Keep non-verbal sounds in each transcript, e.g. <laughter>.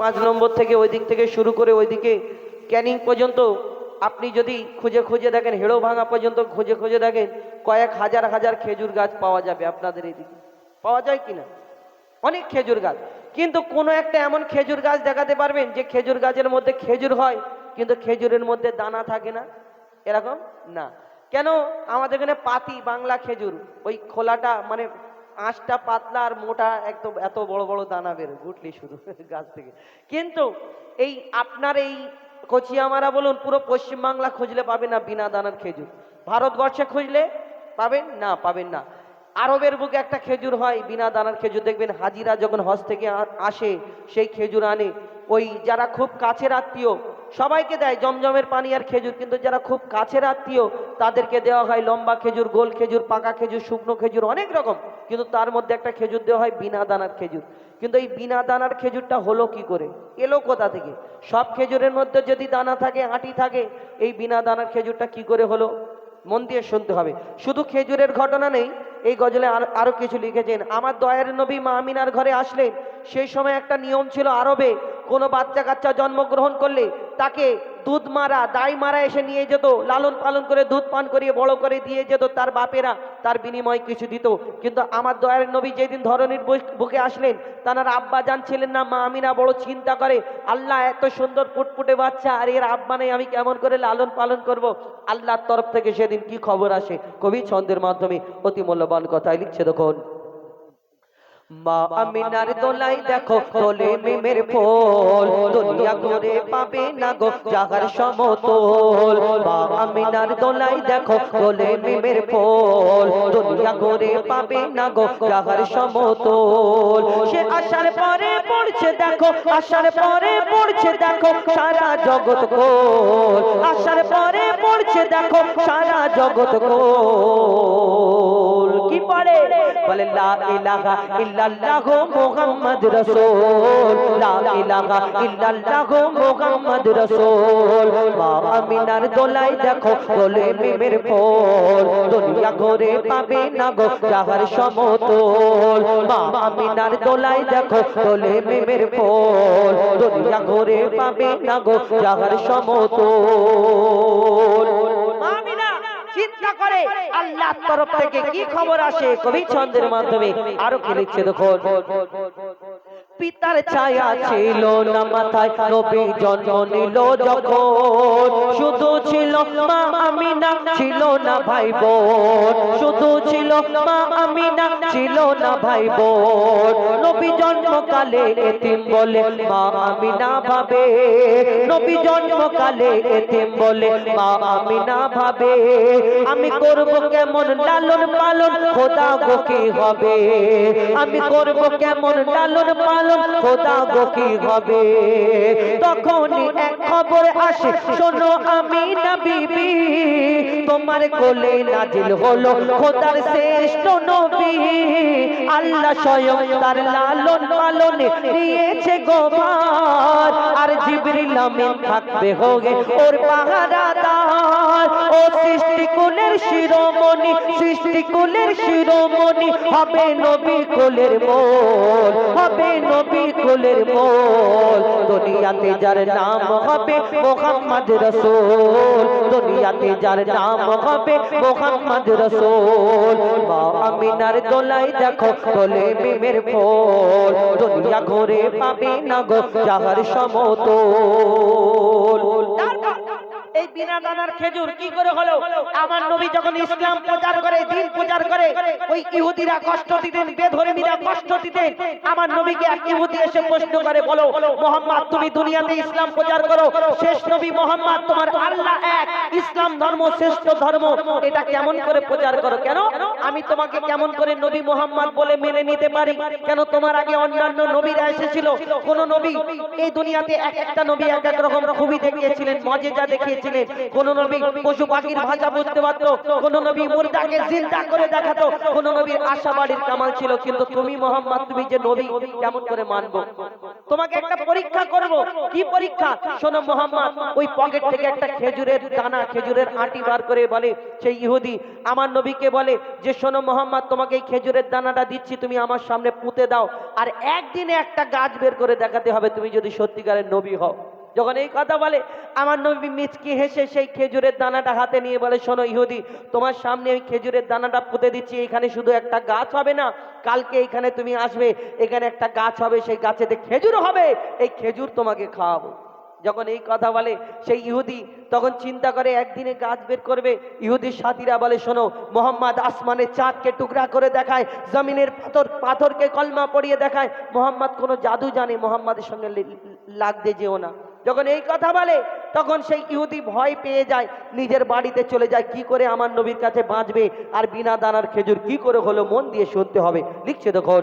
পাঁচ নম্বর থেকে ওই দিক থেকে শুরু করে ওইদিকে ক্যানিং পর্যন্ত আপনি যদি খুঁজে খুঁজে দেখেন, হেড়ো ভাঙা পর্যন্ত খুঁজে খুঁজে দেখেন, কয়েক হাজার হাজার খেজুর গাছ পাওয়া যাবে আপনাদের এইদিকে পাওয়া যায় কি না অনেক খেজুর গাছ। কিন্তু কোনো একটা এমন খেজুর গাছ দেখাতে পারবেন যে খেজুর গাছের মধ্যে খেজুর হয়, কিন্তু খেজুরের মধ্যে দানা থাকে না? এরকম? না। কেন? আমাদের এখানে পাতি, বাংলা খেজুর, ওই খোলাটা মানে আঁশটা পাতলা আর মোটা একদম এত বড় বড় দানা বের, গুটলি শুধু <laughs> গাছ থেকে। কিন্তু এই আপনার এই কচিয়ামারা বলুন, পুরো পশ্চিমবাংলা খুঁজলে পাবেন না বিনা দানার খেজুর। ভারতবর্ষে খুঁজলে পাবেন? না পাবেন না। আরবের বুকে একটা খেজুর হয়, বিনা দানার খেজুর। দেখবেন হাজিরা যখন হজ থেকে আসে, সেই খেজুর আনে। ওই যারা খুব কাছের আত্মীয় সবাইকে দেয় জমজমের পানি আর খেজুর, কিন্তু যারা খুব কাছের আত্মীয়, তাদেরকে দেওয়া হয় লম্বা খেজুর, গোল খেজুর, পাকা খেজুর, শুকনো খেজুর, অনেক রকম। কিন্তু তার মধ্যে একটা খেজুর দেওয়া হয় বিনা দানার খেজুর। কিন্তু এই বিনা দানার খেজুরটা হলো কি করে? এলো কোথা থেকে? সব খেজুরের মধ্যে যদি দানা থাকে, আঁটি থাকে, এই বিনা দানার খেজুরটা কি করে হলো? মন দিয়ে শুনতে হবে। শুধু খেজুরের ঘটনা নেই, এই গজলে আর কিছু লিখেছেন। আমার দয়ের নবী মা আমিনার ঘরে আসলেন। সেই সময় একটা নিয়ম ছিল আরবে, কোনো বাচ্চা কাচ্চা জন্মগ্রহণ করলে তাকে দুধ মারা, দাই মারা এসে নিয়ে যেত, লালন পালন করে দুধ পান করিয়ে, বড় করে দিয়ে যেত তার বাপেরা, তার বিনিময় কিছু দিত। কিন্তু আমার দয়ার নবী যেদিন ধরনীর বুক- আসলেন, তার আব্বা জান ছিলেন না, মা আমিনা বড় চিন্তা করে, আল্লাহ, এত সুন্দর ফুটফুটে বাচ্চা, আর এর আব্বা নেই, আমি কেমন করে লালন পালন করব? আল্লাহর তরফ থেকে সেদিন কি খবর আসে? কবি ছন্দের মাধ্যমে অতি মূল্যবান কথাই লিখছে দেখুন। মা আমিনার দোলাই দেখো তোলে মিমের ফোল। দুনিয়া ঘুরে পাবে না গো জাগার সমতল। মা আমিনার দোলাই দেখো তোলে মিমের ফোল। দুনিয়া ঘুরে পাবে না গো জাগার সমতল। সে আসার পরে পড়ছে দেখো আসার পরে পড়ছে দেখো সারা জগৎ কোল। আসার পরে পড়ছে দেখো সারা জগৎ কোল। পড়ে। বলে, লা ইলাহা ইল্লাল্লাহ মুহাম্মদ রাসূল লা ইলাহা ইল্লাল্লাহ মুহাম্মদ রাসূল। মা আমিনার দোলাই দেখো বলে মিমের ফল। দুনিয়া ঘরে পাবে না গো যাহার সমতল। মা আমিনার দোলাই দেখো বলে মিমের ফল। দুনিয়া ঘরে পাবে না গো যাহার সমতল। করে আল্লাহর তরফ থেকে কি খবর আসে কবি ছন্দের মাধ্যমে? আরও কি লিখছে দেখুন। পিতার ছায়া ছিল না মাথায়, নবী জন্ম নিল যখন। মা ছিল না ভাই বোন শুধু ছিল মা ছিল না ভাই বোন নবী জন্মকালে এতিম বলে মা ভাবে। নবী জন্মকালে এতিম বলে মা ভাবে। আমি করব কেমন লালন পালন, খোদা গো কি হবে? আমি করব কেমন লালন পালন, খোদা গো কি হবে? তখনই এক খবর আসে, শোনো আমি না বিবি তোমার কোলে নাজিল হলো খোদার শ্রেষ্ঠ নবী। আল্লাহ স্বয়ং তার লালন নিয়েছে গোবার আর জিবরিল আমিন থাকবে হোগে ওর পাহারাদার। ও সৃষ্টি কুলের শিরোমণি সৃষ্টি কুলের শিরোমণি, হবে নবী কুলের মোল, হবে নবী কুলের মোল। দুনিয়াতে যার নাম হবে মোহাম্মদ রসুল। দুনিয়াতে যার নাম হবে মোহাম্মদ রসুল। মা আমিনার দোলাই দেখো তোলে মিমের ফোল। দুনিয়া ঘরে পাবে না গো যাহার সমতল। এই বিনা দানার খেজুর কি করে হলো? আমার নবী যখন ইসলাম প্রচার করে, দিন প্রচার করে, ওই ইহুদিরা কষ্ট দিতেন, বেধর্মীরা কষ্ট দিতেন। আমার নবীকে এক ইহুদি এসে প্রশ্ন করে, বলো, মোহাম্মদ, তুমি দুনিয়াতে ইসলাম প্রচার করো? শেষ নবী মোহাম্মদ, তোমার আল্লাহ এক। ইসলাম ধর্ম শ্রেষ্ঠ ধর্ম। এটা কেমন করে প্রচার করো? কেন? আমি তোমাকে কেমন করে নবী মোহাম্মদ বলে মেনে নিতে পারি? কেন তোমার আগে অন্যান্য নবীরা এসেছিল? কোন নবী এই দুনিয়াতে এক একটা নবী এক এক রকম খুবই দেখিয়েছিলেন, মজেজা দেখিয়েছিলেন। কোন নবী পশু পাখির ভাষা বুঝতে পারতো, কোন নবী মুর্দাকে জিন্দা করে দেখাতো, কোন নবীর আশাবাড়ির কামাল ছিল। কিন্তু তুমি মোহাম্মদ, তুমি যে নবী, কেমন করে মানবো? তোমাকে একটা পরীক্ষা করব। কি পরীক্ষা? শোনো মোহাম্মদ, ওই পকেট থেকে একটা খেজুরের দানা, খেজুরের আটি বার করে বলে সেই ইহুদি, আমার নবীকে বলে যে, শোনো মোহাম্মদ, তোমাকে এই খেজুরের দানাটা দিচ্ছি, তুমি আমার সামনে পুঁতে দাও। আর একদিনে একটা গাছ বের করে দেখাতে হবে, তুমি যদি সত্যিকারের নবী হও। যখন এই কথা বলে, আমার নবী মিচকি হেসে সেই খেজুরের দানাটা হাতে নিয়ে বলে, শোনো ইহুদি, তোমার সামনে আমি খেজুরের দানাটা পুঁতে দিচ্ছি, এখানে শুধু একটা গাছ হবে না, কালকে এখানে তুমি আসবে, এখানে একটা গাছ হবে, সেই গাছেতে খেজুর হবে, এই খেজুর তোমাকে খাওয়াবো। যখন এই কথা বলে, সেই ইহুদি তখন চিন্তা করে, একদিনে গাছ বের করবে, ইহুদির সাথীরা বলে, শোনো, মোহাম্মদ আসমানের চাঁদকে টুকরা করে দেখায়, জমিনের পাথর, পাথরকে কলমা পড়িয়ে দেখায়, মোহাম্মদ কোনো জাদু জানে, মোহাম্মদের সঙ্গে লাগতে যেও না। যখন এই কথা বলে, তখন সেই ইহুদি ভয় পেয়ে যায়, নিজের বাড়িতে চলে যায়, কি করে আমার নবীর কাছে বাঁচবে? আর বিনা দানার খেজুর কি করে হলো? মন দিয়ে শুনতে হবে। লিখছে তখন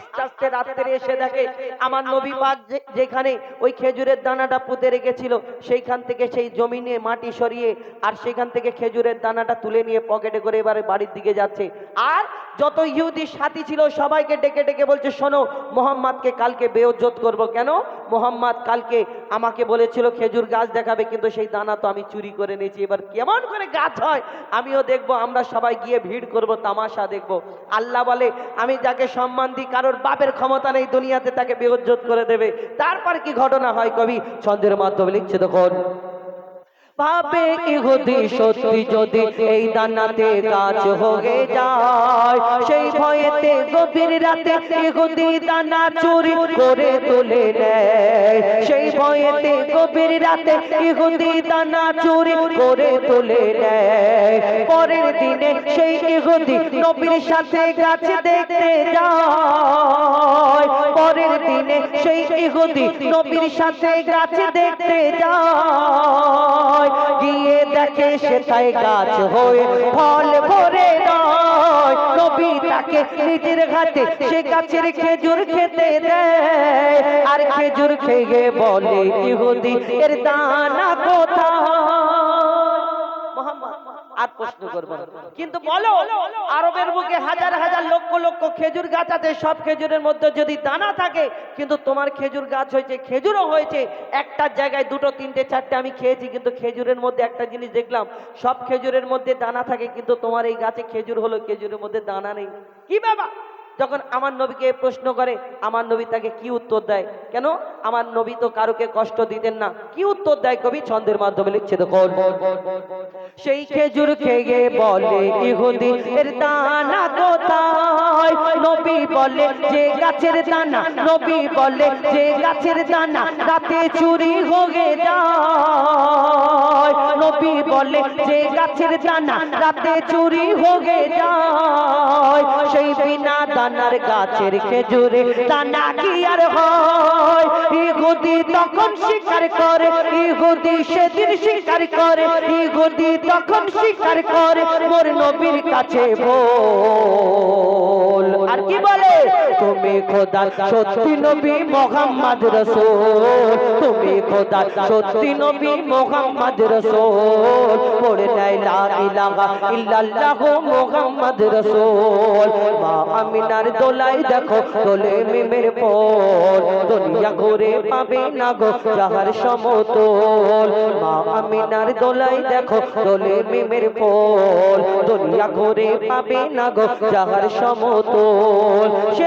আস্তে আস্তে রাত্রে এসে দেখে আমার নবী পাক যেখানে ওই খেজুরের দানাটা পুঁতে রেখেছিল, সেইখান থেকে সেই জমিনে মাটি সরিয়ে আর সেখান থেকে খেজুরের দানাটা তুলে নিয়ে পকেটে করে এবারে বাড়ির দিকে যাচ্ছে। আর যত ইহুদি সাথী ছিল, সবাইকে ডেকে ডেকে বলছে, শোনো, মোহাম্মদকে কালকে বেয়জ্জত করব। কেন? মোহাম্মদ কালকে আমাকে বলেছিল, খেজুর গাছ দেখাবে, কিন্তু সেই দানা তো আমি চুরি করে নিয়েছি এবার কেমন করে গাছ হয়? আমিও দেখব, আমরা সবাই গিয়ে ভিড় করব, তামাশা দেখব। আল্লাহ বলে, আমি যাকে সম্মান দিই কারোর বাপের ক্ষমতা নেই দুনিয়াতে, তাকে বেহজ্জত করে দেবে। তারপর কি ঘটনা হয় কবি? ছন্দের মাধ্যমে লিখছে তখন ভাবে ইহুদি সত্যি যদি এই দানাতে গাছ হয়ে যায়, সেই ভয়েতে গভীর রাতে ইহুদি দানা চুরি করে তুলে নেয়। সেই ভয়েতে গভীর রাতে ইহুদি দানা চুরি করে তুলে নেয়। পরের দিনে সেই ইহুদি নবীর সাথে গাছ দেখতে যায়। পরের দিনে সেই ইহুদি নবীর সাথে গাছ দেখতে যায়। গিয়ে দেখে সেটাই গাছ হয়ে ফল ভরে নয়। নবী তাকে নিজের সে গাছের খেজুর খেতে দেয়। আর খেজুর খেয়ে বলে, ইহুদি, এর দানা আর প্রশ্ন করব। কিন্তু বলো আরবের বুকে হাজার হাজার লক্ষ লক্ষ খেজুর গাছ আছে সব খেজুরের মধ্যে যদি দানা থাকে কিন্তু তোমার খেজুর গাছ হয়েছে খেজুরও হয়েছে একটা জায়গায় দুটো তিনটে চারটে আমি খেয়েছি কিন্তু খেজুরের মধ্যে একটা জিনিস দেখলাম সব খেজুরের মধ্যে দানা থাকে কিন্তু তোমার এই গাছে খেজুর হলো খেজুরের মধ্যে দানা নেই। কি বাবা? যখন আমার নবীকে প্রশ্ন করে, আমার নবী তাকে কি উত্তর দেয়? কেন? আমার নবী তো কারোকে কষ্ট দিতেন না। কি উত্তর দেয় কবি? ছন্দের মাধ্যমে লিখছে তো সেই খেজুর খেয়ে বলে নবী বলে, যে গাছের দানা। নবী বলে, যে গাছের দানা রাতে চুরি হয়ে যায়। নবী বলে, যে গাছের দানা রাতে চুরি হয়ে যায়। সেই বিনা দানার গাছের খেজুরে দানা কি আর হয়? ইহুদি তখন স্বীকার করে, ইহুদি সেদিন স্বীকার করে, ইহুদি তখন স্বীকার করে, মোর নবীর কাছে বল। আর কি তুমি খোদা, সত্যি নবী মোহাম্মদ রসুল। তুমি খোদা, সত্যি নবী মোহাম্মদ রসুল। পড়ে নেয় লা ইলাহা ইল্লাল্লাহু মোহাম্মদ রসুল। মা আমিনার দোলাই দেখো, দোলে মিমের পর দুনিয়া ঘুরে পাবে না গো যাহার সমতল। মা আমিনার দোলাই দেখো, দোলে মিমের পর দুনিয়া ঘুরে পাবে না গো যাহার সমতল। সে